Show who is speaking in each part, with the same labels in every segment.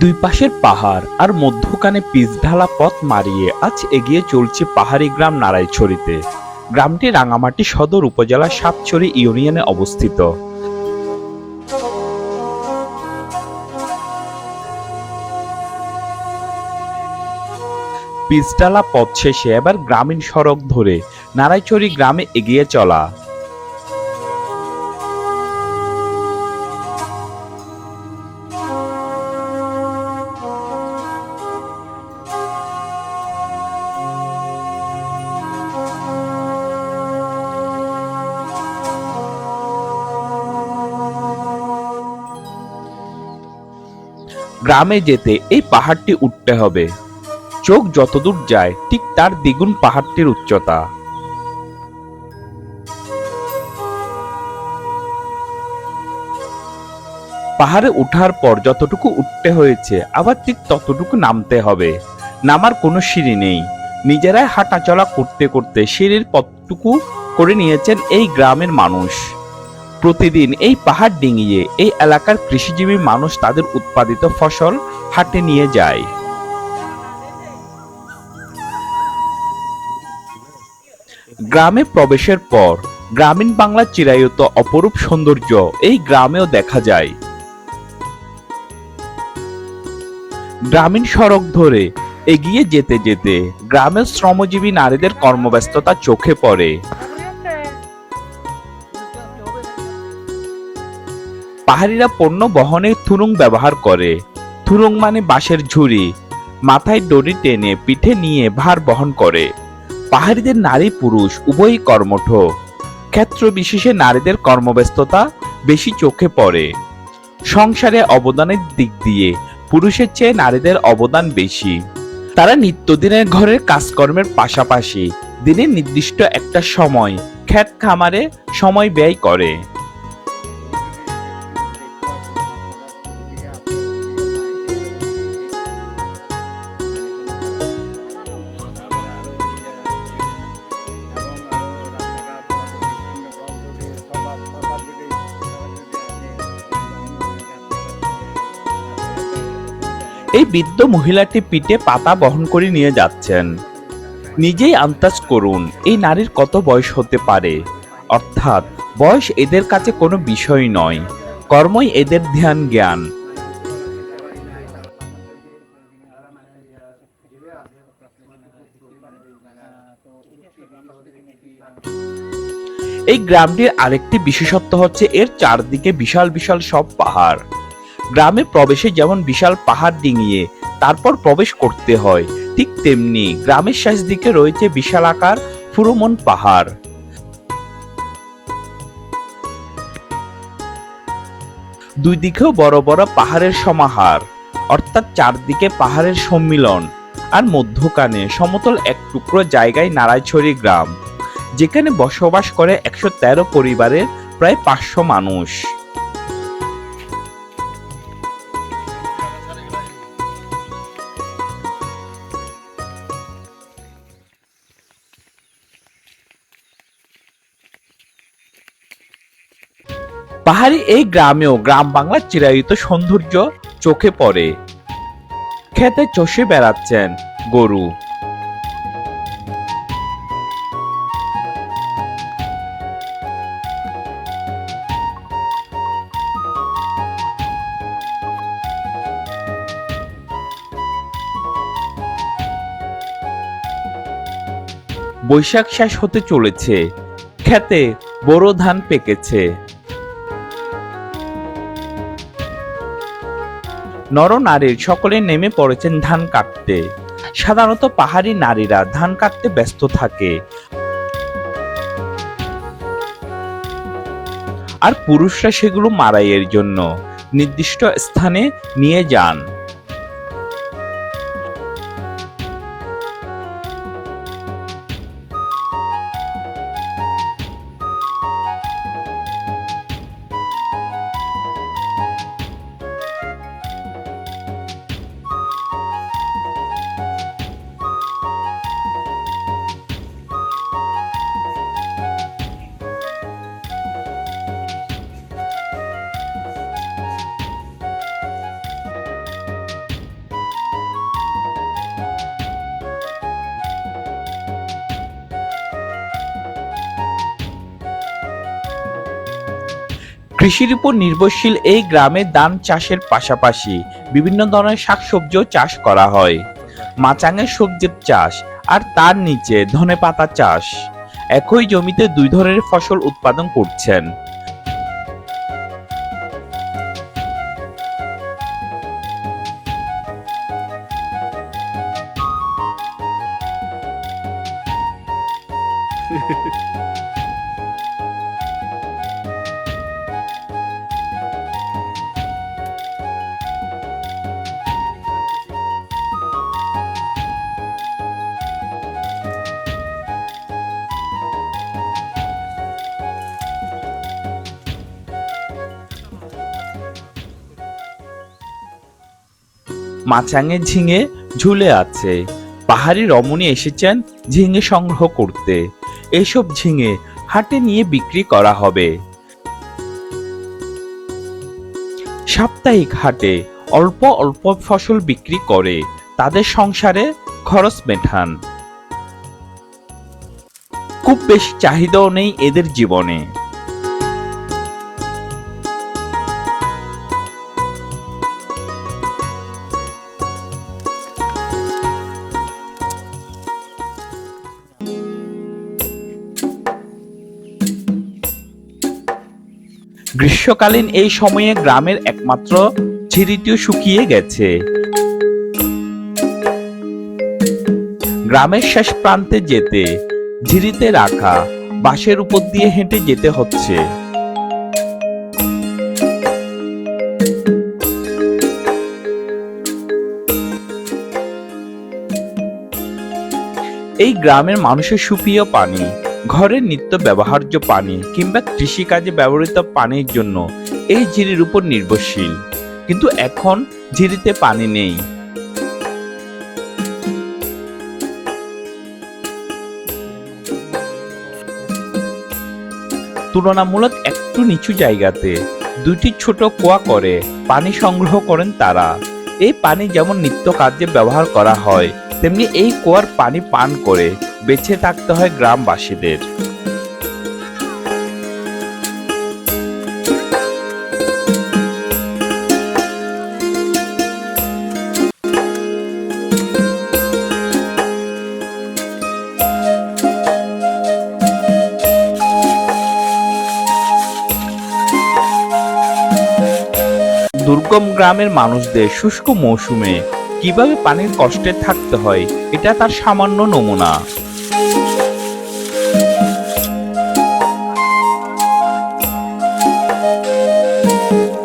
Speaker 1: দুই পাশের পাহাড় আর মধ্যখানে পিচ ঢালা পথ মারিয়ে আজ এগিয়ে চলছে পাহাড়ি গ্রাম নারায়ছড়িতে গ্রামটি রাঙামাটি সদর উপজেলার সাতছড়ি ইউনিয়নে অবস্থিত। পিচডালা পথ শেষে এবার গ্রামীণ সড়ক ধরে নারায়ছড়ি গ্রামে এগিয়ে চলা। গ্রামে যেতে এই পাহাড়টি উঠতে হবে। চোখ যতদূর যায়, ঠিক তার দ্বিগুণ পাহাড়টির উচ্চতা। পাহাড়ে ওঠার পর যতটুকু উঠতে হয়েছে, আবার ঠিক ততটুকু নামতে হবে। নামার কোনো সিঁড়ি নেই। নিজেরাই হাঁটাচলা করতে করতে সিঁড়ির পথটুকু করে নিয়েছেন এই গ্রামের মানুষ। প্রতিদিন এই পাহাড় ডিঙিয়ে এই এলাকার কৃষিজীবী মানুষ তাদের উৎপাদিত ফসল হাটে নিয়ে যায়। গ্রামে প্রবেশের পর গ্রামীণ বাংলার চিরায়ত অপরূপ সৌন্দর্য এই গ্রামেও দেখা যায়। গ্রামীণ সড়ক ধরে এগিয়ে যেতে যেতে গ্রামের শ্রমজীবী নারীদের কর্মব্যস্ততা চোখে পড়ে। পাহাড়িরা পণ্য বহনে থুরুং ব্যবহার করে। থুরুং মানে বাঁশের ঝুড়ি। মাথায় দড়ি টেনে পিঠে নিয়ে ভার বহন করে। পাহাড়িদের নারী পুরুষ, উভয়ই কর্মঠ। ক্ষেত্র বিশেষে নারীদের কর্মব্যস্ততা বেশি চোখে পড়ে। সংসারে অবদানের দিক দিয়ে পুরুষের চেয়ে নারীদের অবদান বেশি। তারা নিত্যদিনের ঘরের কাজকর্মের পাশাপাশি দিনের নির্দিষ্ট একটা সময় খ্যাত খামারে সময় ব্যয় করে। এই বৃদ্ধ মহিলাটি পিঠে পাতা বহন করে নিয়ে যাচ্ছেন। নিজেই আন্দাজ করুন, এই নারীর কত বয়স হতে পারে। অর্থাৎ, বয়স এদের কাছে কোনো বিষয় নয়, কর্মই এদের ধ্যান জ্ঞান। এই গ্রামটির আরেকটি বিশেষত্ব হচ্ছে, এর চারদিকে বিশাল বিশাল সব পাহাড়। গ্রামে প্রবেশে যেমন বিশাল পাহাড় ডিঙিয়ে তারপর প্রবেশ করতে হয়, ঠিক তেমনি গ্রামের শেষ দিকে রয়েছে বিশাল আকার ফুরুমন পাহাড়। দুই দিকেও বড় বড় পাহাড়ের সমাহার, অর্থাৎ চারদিকে পাহাড়ের সম্মিলন, আর মধ্যখানে সমতল এক টুকরো জায়গায় নারায়ছড়ি গ্রাম, যেখানে বসবাস করে একশো তেরো পরিবারের প্রায় পাঁচশো মানুষ। পাহাড়ি এই গ্রামেও গ্রাম বাংলার চিরায়িত সৌন্দর্য চোখে পড়ে। খেতে চষে বেড়াচ্ছেন গরু। বৈশাখ শেষ হতে চলেছে। খেতে বড় ধান পেকেছে। নরনারীর সকলে নেমে পড়েছেন ধান কাটতে। সাধারণত পাহাড়ি নারীরা ধান কাটতে ব্যস্ত থাকে। আর পুরুষরা সেগুলো মারাইয়ের জন্য নির্দিষ্ট স্থানে নিয়ে যান। কৃষির উপর নির্ভরশীল এই গ্রামে ধান চাষের পাশাপাশি বিভিন্ন ধরনের শাকসবজিও চাষ করা হয়। মাচাঙের সবজির চাষ আর তার নিচে ধনেপাতা চাষ। একই জমিতে দুই ধরনের ফসল উৎপাদন করছেন। মাচাঙে ঝিঙে ঝুলে আছে। পাহাড়ি রমণী এসেছেন ঝিঙে সংগ্রহ করতে। এসব ঝিঙে হাটে নিয়ে বিক্রি করা হবে। সাপ্তাহিক হাটে অল্প অল্প ফসল বিক্রি করে তাদের সংসারে খরচ মেটান। খুব বেশি চাহিদাও নেই এদের জীবনে। গ্রীষ্মকালীন এই সময়ে গ্রামের একমাত্র ঝিরিটিও শুকিয়ে গেছে। গ্রামের শেষ প্রান্তে যেতে ঝিরিতে রাখা বাঁশের উপর দিয়ে হেঁটে যেতে হচ্ছে। এই গ্রামের মানুষের সুপ্রিয় পানি ঘরের নিত্য ব্যবহার্য পানি কিংবা কৃষিকাজে ব্যবহৃত পানির জন্য এই ঝিরির উপর নির্ভরশীল। কিন্তু এখন ঝিরিতে পানি নেই। তুলনামূলক একটু নিচু জায়গাতে দুটি ছোট কুয়া করে পানি সংগ্রহ করেন তারা। এই পানি যেমন নিত্য কার্যে ব্যবহার করা হয়, তেমনি এই কুয়ার পানি পান করে বেঁচে থাকতে হয় গ্রামবাসীদের। দুর্গম গ্রামের মানুষদের শুষ্ক মৌসুমে কীভাবে পানির কষ্টে থাকতে হয়, এটা তার সামান্য নমুনা। Thank you.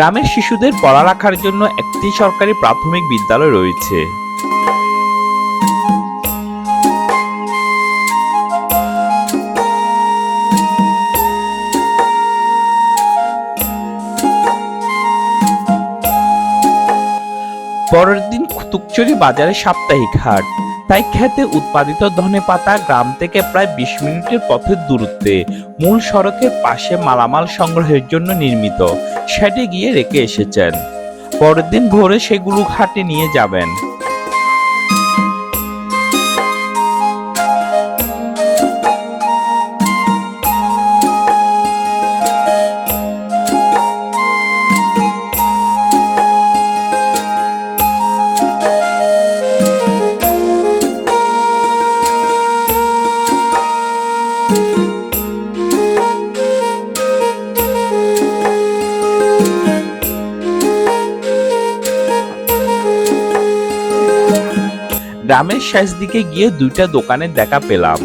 Speaker 1: গ্রামের শিশুদের পড়ালেখার জন্য একটি সরকারি প্রাথমিক বিদ্যালয় রয়েছে। পরের দিন কুতুকচুরি বাজারে সাপ্তাহিক হাট। তাই খেতে উৎপাদিত ধনে পাতা গ্রাম থেকে প্রায় বিশ মিনিটের পথের দূরত্বে। মূল সড়কের পাশে মালামাল সংগ্রহের জন্য নির্মিত। সেটি গিয়ে রেখে এসেছেন। পরের দিন ভোরে সেগুলো ঘাটে নিয়ে যাবেন। গ্রামের শেষ দিকে গিয়ে দুইটা দোকানে দেখা পেলাম,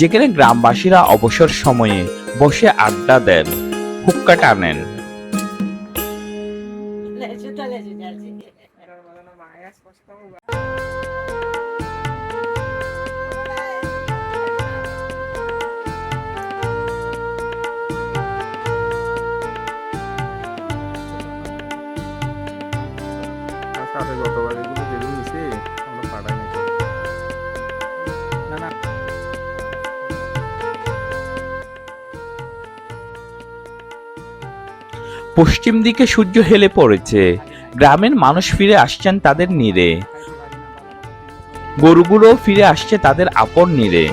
Speaker 1: যেখানে গ্রামবাসীরা অবসর সময়ে বসে আড্ডা দেন, হুক্কা টানেন। পশ্চিম দিকে সূর্য হেলে পড়েছে। গ্রামের মানুষ ফিরে আসছেন তাদের নীড়ে। গরুগুলোও ফিরে আসছে তাদের আপন নীড়ে।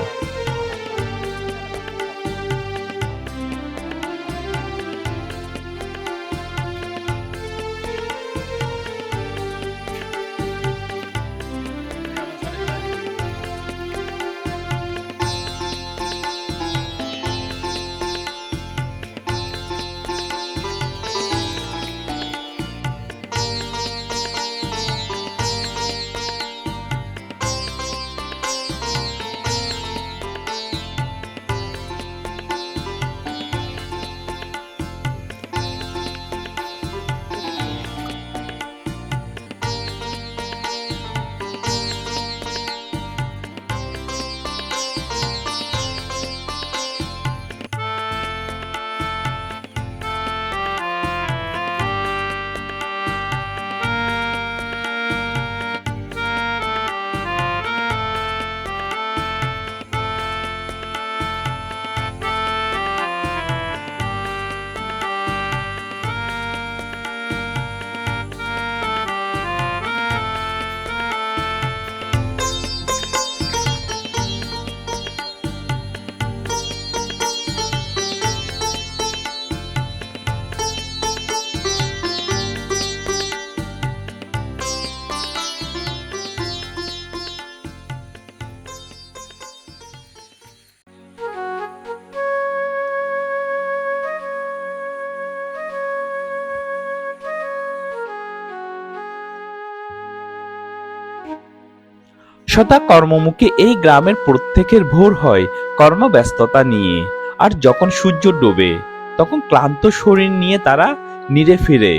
Speaker 1: সদা কর্মমুখী এই গ্রামের প্রত্যেকের ভোর হয় কর্মব্যস্ততা নিয়ে। আর যখন সূর্য ডোবে, তখন ক্লান্ত শরীর নিয়ে তারা নিরে ফিরে।